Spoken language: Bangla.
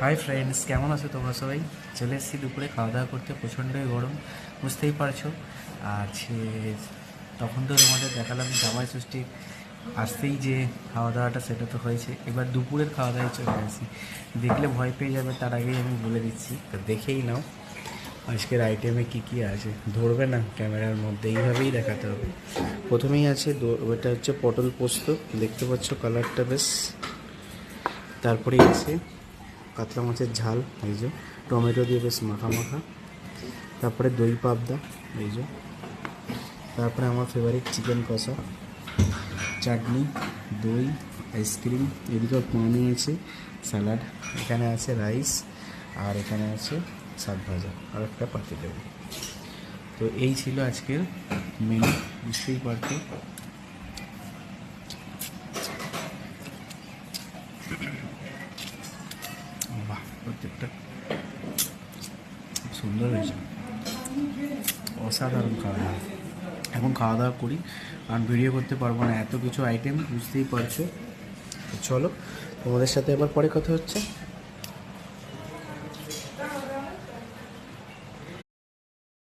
হাই ফ্রেন্ডস কেমন আছো তোমরা সবাই? চলে এসেছি দুপুরে খাওয়া দাওয়া করতে, প্রচণ্ডই গরম, বুঝতেই পারছ। আর তখন তো তোমাদের দেখালাম, জামাই ষষ্ঠী আসতেই যে খাওয়া দাওয়াটা সেটা তো হয়েছে। এবার দুপুরের খাওয়া দাওয়ায় চলে আসি। দেখলে ভয় পেয়ে যাবে, তার আগেই আমি বলে দিচ্ছি। তো দেখেই নাও, আজকের আইটেমে কি কি আছে। ধরবে না, ক্যামেরার মধ্যে, এইভাবেই দেখাতে হবে। প্রথমেই আছে ওটা হচ্ছে পটল পোস্ত। দেখতে পাচ্ছ কালারটা বেশ। তারপরেই আছে কাতলা মাছের ঝাল, এই যে টমেটো দিয়ে বেশ মাখা মাখা। তারপরে দই পাবদা, এই যে। তারপরে আমার ফেভারিট চিকেন কষা, চাটনি, দই আইসক্রিম এদিকে পানি আছে স্যালাড এখানে আছে রাইস আর এখানে আছে শাক ভাজা, আর একটা পাতি দেবো তো এই ছিল আজকের মেনু বুঝতেই পারতো সুন্দর হয়েছে। অসাধারণ খাওয়া দাওয়া এখন খাওয়া দাওয়া করি। কারণ ভিডিও করতে পারব না, এত কিছু আইটেম বুঝতেই পারছ। চলো, তোমাদের সাথে আবার পরে কথা হচ্ছে।